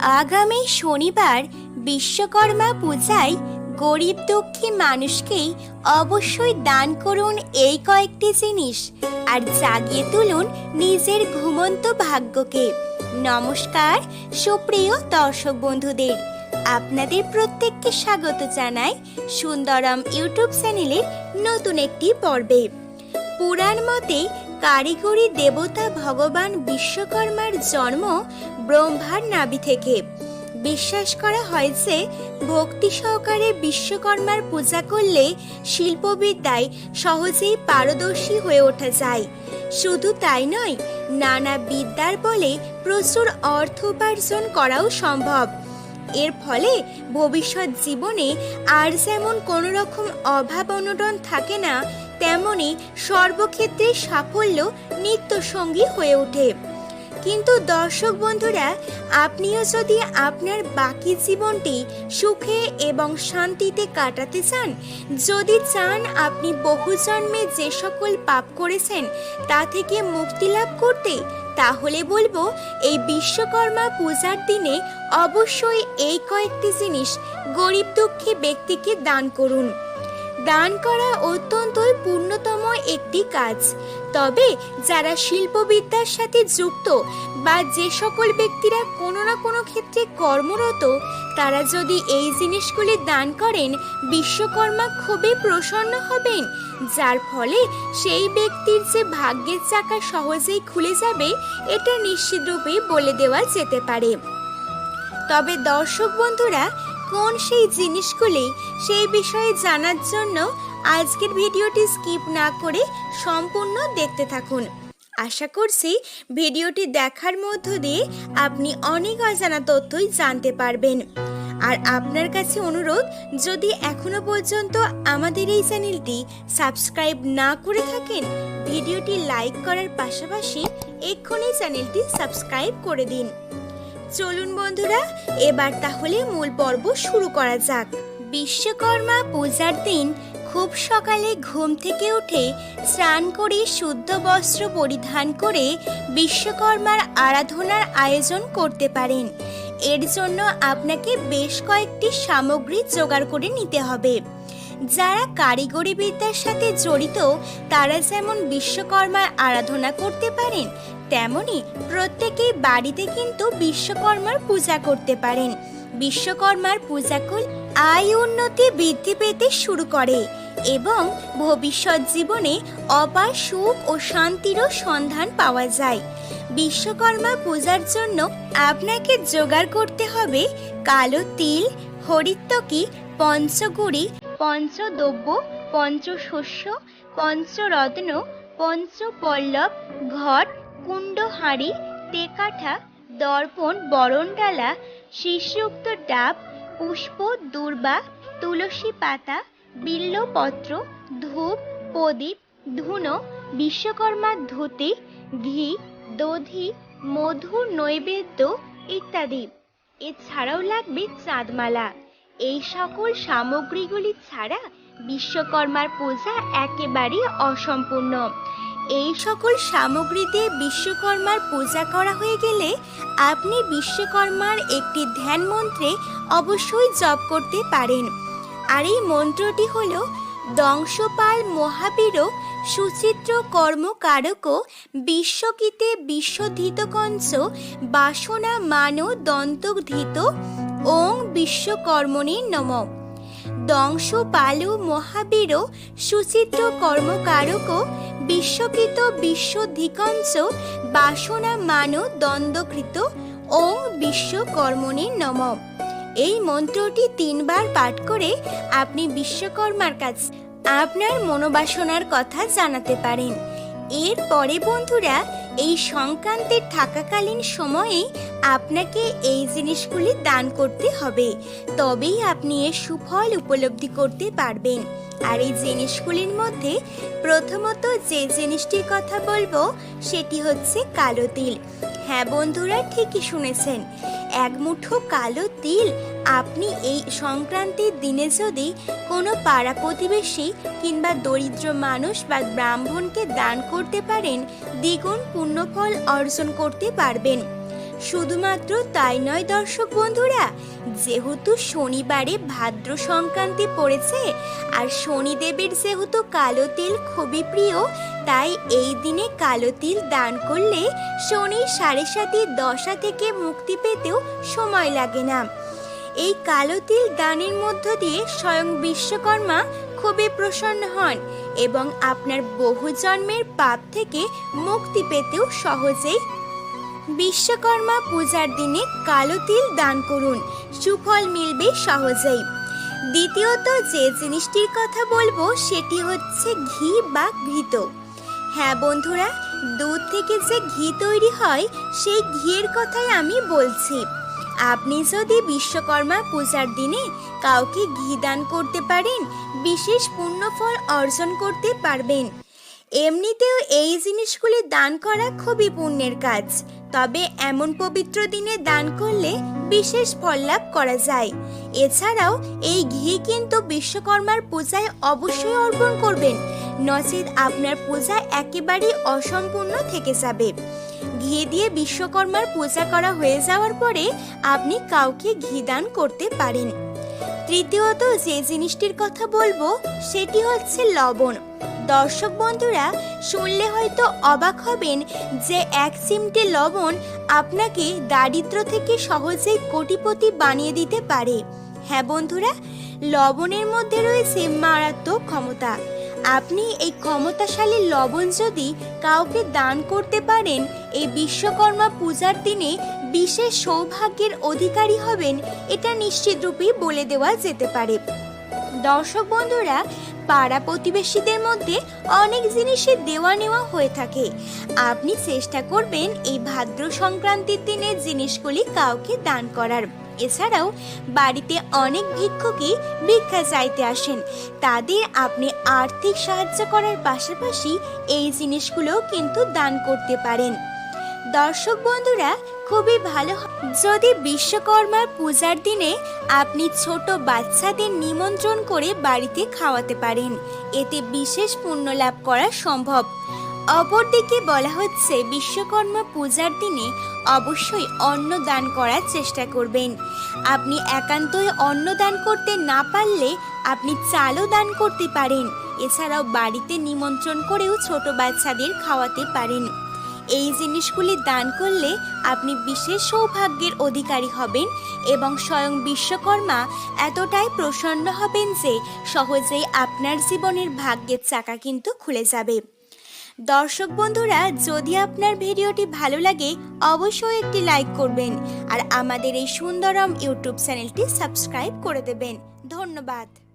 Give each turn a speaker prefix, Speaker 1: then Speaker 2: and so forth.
Speaker 1: আগামী শনিবার বিশ্বকর্মা পূজায় গরিব দুঃখী মানুষকেই অবশ্যই দান করুন এই কয়েকটি জিনিস। আর জাগিয়ে তুলুন নিজের ঘুমন্ত ভাগ্যকে। নমস্কার, সুপ্রিয় দর্শক বন্ধুদের। আপনাদের প্রত্যেককে স্বাগত জানাই সুন্দরম ইউটিউব চ্যানেলের নতুন একটি পর্বে। পুরাণ মতে কারিগরি দেবতা ভগবান বিশ্বকর্মার জন্ম ব্রহ্মার নাভি থেকে। বিশ্বাস করা হয় যে, ভক্তি সহকারে বিশ্বকর্মার পূজা করলে শিল্পবিদ্যায় সহজেই পারদর্শী হয়ে ওঠা যায়। শুধু তাই নয়, নানা বিদ্যার বলে প্রচুর অর্থ উপার্জন করাও সম্ভব। এর ফলে ভবিষ্যৎ জীবনে আর যেমন কোনো রকম অভাব অনটন থাকে না, তেমনি সর্বক্ষেত্রে সাফল্য নিত্যসঙ্গী হয়ে ওঠে। কিন্তু দর্শক বন্ধুরা, আপনিও যদি আপনার বাকি জীবনটি সুখে এবং শান্তিতে কাটাতে চান, যদি চান আপনি বহু জন্মে যে সকল পাপ করেছেন তা থেকে মুক্তি লাভ করতে, তাহলে বলব এই বিশ্বকর্মা পূজার দিনে অবশ্যই এই কয়েকটি জিনিস গরিব দুঃখী ব্যক্তিকে দান করুন। দান করা অত্যন্তই পূর্ণতম একটি কাজ। তবে যারা শিল্পবিদ্যার সাথে যুক্ত বা যে সকল ব্যক্তিরা কোনো না কোনো ক্ষেত্রে কর্মরত, তারা যদি এই জিনিসগুলি দান করেন, বিশ্বকর্মা খুবই প্রসন্ন হবেন, যার ফলে সেই ব্যক্তির যে ভাগ্যের চাকা সহজেই খুলে যাবে, এটা নিশ্চিতরূপেই বলে দেওয়া যেতে পারে। তবে দর্শক বন্ধুরা কোন সেই জিনিসগুলি সেই বিষয়ে জানার জন্য আজকের ভিডিওটি স্কিপ না করে সম্পূর্ণ দেখতে থাকুন। আশা করছি ভিডিওটি দেখার মধ্য দিয়ে আপনি অনেক অজানা তথ্যই জানতে পারবেন। আর আপনার কাছে অনুরোধ, যদি এখনও পর্যন্ত আমাদের এই চ্যানেলটি সাবস্ক্রাইব না করে থাকেন, ভিডিওটি লাইক করার পাশাপাশি এক্ষুনি চ্যানেলটি সাবস্ক্রাইব করে দিন। চলুন বন্ধুরা, এবার তাহলে মূল পর্ব শুরু করা যাক। বিশ্বকর্মা পূজার দিন খুব সকালে ঘুম থেকে উঠে স্নান করে শুদ্ধ বস্ত্র পরিধান করে বিশ্বকর্মার আরাধনার আয়োজন করতে পারেন। এর জন্য আপনাকে বেশ কয়েকটি সামগ্রী জোগাড় করে নিতে হবে। যারা কারিগরি বিদ্যার সাথে জড়িত, তারা যেমন বিশ্বকর্মার আরাধনা করতে পারেন, তেমনি প্রত্যেকেই বাড়িতে কিন্তু বিশ্বকর্মার পূজা করতে পারেন। বিশ্বকর্মার পূজা করলে আয় উন্নতি বৃদ্ধি পেতে শুরু করে এবং ভবিষ্যৎ জীবনে অপার সুখ ও শান্তিরও সন্ধান পাওয়া যায়। বিশ্বকর্মা পূজার জন্য আপনাকে জোগাড় করতে হবে কালো তিল হরিত্তকি পঞ্চগুড়ি পঞ্চদ্রব্য পঞ্চশস্য পঞ্চরত্ন পঞ্চপল্লব ঘট কুণ্ডহাড়ি তেকাঠা, দর্পণ, বরণডালা শীর্ষযুক্ত ডাব, পুষ্প, দুর্বা, তুলসী পাতা, বিল্লপত্র, ধূপ, প্রদীপ, ধুনো বিশ্বকর্মার ধুতি, ঘি, দধি, মধু, নৈবেদ্য ইত্যাদি। এছাড়াও লাগবে চাঁদমালা। এই সকল সামগ্রীগুলি ছাড়া বিশ্বকর্মার পূজা একেবারেই অসম্পূর্ণ। এই সকল সামগ্রী দিয়ে বিশ্বকর্মার পূজা করা হয়ে গেলে আপনি বিশ্বকর্মার একটি ধ্যান মন্ত্রে অবশ্যই জপ করতে পারেন। আর এই মন্ত্রটি হল, দংশপাল মহাবীর সুচিত্র কর্মকারক বিশ্বকিতে বিশ্বধিত কঞ্চ বাসনা মান দন্তধৃত ওং বিশ্বকর্মণে নম। দংশ পালু মহাবীর সুচিত্র কর্মকারক বিশ্বকৃত বিশ্বধিকঞ্চ বাসনা মান দ্বন্দ্বকৃত ওং বিশ্বকর্মণে নম। এই মন্ত্রটি তিনবার পাঠ করে আপনি বিশ্বকর্মার কাছে আপনার মনোবাসনার কথা জানাতে পারেন। এরপরে বন্ধুরা এই সংক্রান্তের থাকাকালীন সময়ে আপনাকে এই জিনিসগুলি দান করতে হবে। তবেই আপনি এর সুফল উপলব্ধি করতে পারবেন। আর এই জিনিসগুলির মধ্যে প্রথমত যে জিনিসটির কথা বলব, সেটি হচ্ছে কালো তিল। হ্যাঁ বন্ধুরা, ঠিকই শুনেছেন। এক মুঠো কালো তিল, আপনি এই সংক্রান্তির দিনে যদি কোনো পাড়া প্রতিবেশী কিংবা দরিদ্র মানুষ বা ব্রাহ্মণকে দান করতে পারেন, দ্বিগুণ পুণ্যফল অর্জন করতে পারবেন। শুধুমাত্র তাই নয়, দর্শক বন্ধুরা, যেহেতু শনিবারে ভাদ্র সংক্রান্তি পড়েছে আর শনিদেবের যেহেতু কালো তিল খুবই প্রিয়, তাই এই দিনে কালো তিল দান করলে শনির সাড়ে সাতি দশা থেকে মুক্তি পেতেও সময় লাগে না। এই কালো তিল দানের মধ্য দিয়ে স্বয়ং বিশ্বকর্মা খুবই প্রসন্ন হন এবং আপনার বহু জন্মের পাপ থেকে মুক্তি পেতেও সহজেই বিশ্বকর্মা পূজার দিনে কালো তিল দান করুন। সুফল মিলবে সহজেই। দ্বিতীয়ত যে জিনিসটির কথা বলব, সেটি হচ্ছে ঘি বা ঘৃত। হ্যাঁ বন্ধুরা, দুধ থেকে যে ঘি তৈরি হয়, সেই ঘিয়ের কথাই আমি বলছি। আপনি যদি বিশ্বকর্মা পূজার দিনে কাউকে ঘি দান করতে পারেন, বিশেষ পুণ্যফল অর্জন করতে পারবেন। এমনিতেও এই জিনিসগুলি দান করা খুবই পুণ্যের কাজ। তবে এমন পবিত্র দিনে দান করলে বিশেষ ফল লাভ করা যায়। এছাড়াও এই ঘি কিন্তু বিশ্বকর্মার পূজায় অবশ্যই অর্পণ করবেন। নচেত আপনার পূজা একেবারেই অসম্পূর্ণ থেকে যাবে। ঘি দিয়ে বিশ্বকর্মার পূজা করা হয়ে যাওয়ার পরে আপনি কাউকে ঘি দান করতে পারেন। তৃতীয়ত যে জিনিসটির কথা বলব, সেটি হচ্ছে লবণ। দর্শক বন্ধুরা, শুনলে হয়তো অবাক হবেন যে এক চিমটে লবণ আপনাকে দারিদ্র থেকে সহজেই কোটিপতি বানিয়ে দিতে পারে। হ্যাঁ বন্ধুরা, লবণের মধ্যে রয়েছে মারাত্মক ক্ষমতা। আপনি এই ক্ষমতাশালী লবণ যদি কাউকে দান করতে পারেন, এই বিশ্বকর্মা পূজার দিনে বিশেষ সৌভাগ্যের অধিকারী হবেন, এটা নিশ্চিত রূপেই বলে দেওয়া যেতে পারে। দর্শক বন্ধুরা পাড়া প্রতিবেশীদের মধ্যে অনেক জিনিসের দেওয়া নেওয়া হয়ে থাকে। আপনি চেষ্টা করবেন এই ভাদ্র সংক্রান্তির দিনে জিনিসগুলি কাউকে দান করার। এছাড়াও বাড়িতে অনেক ভিক্ষুকই ভিক্ষা চাইতে আসেন। তাদের আপনি আর্থিক সাহায্য করার পাশাপাশি এই জিনিসগুলোও কিন্তু দান করতে পারেন। দর্শক বন্ধুরা খুবই ভালো যদি বিশ্বকর্মার পূজার দিনে আপনি ছোট বাচ্চাদের নিমন্ত্রণ করে বাড়িতে খাওয়াতে পারেন। এতে বিশেষ পুণ্য লাভ করা সম্ভব। অপরদিকে বলা হচ্ছে, বিশ্বকর্মা পূজার দিনে অবশ্যই অন্ন দান করার চেষ্টা করবেন। আপনি একান্তই অন্ন দান করতে না পারলে আপনি চালও দান করতে পারেন। এছাড়াও বাড়িতে নিমন্ত্রণ করেও ছোট বাচ্চাদের খাওয়াতে পারেন। এই জিনিসগুলি দান করলে আপনি বিশেষ সৌভাগ্যের অধিকারী হবেন এবং স্বয়ং বিশ্বকর্মা এতটাই প্রসন্ন হবেন যে সহজেই আপনার জীবনের ভাগ্যের চাকা কিন্তু খুলে যাবে। দর্শক বন্ধুরা, যদি আপনার ভিডিওটি ভালো লাগে, অবশ্যই একটি লাইক করবেন আর আমাদের এই সুন্দরম ইউটিউব চ্যানেলটি সাবস্ক্রাইব করে দেবেন। ধন্যবাদ।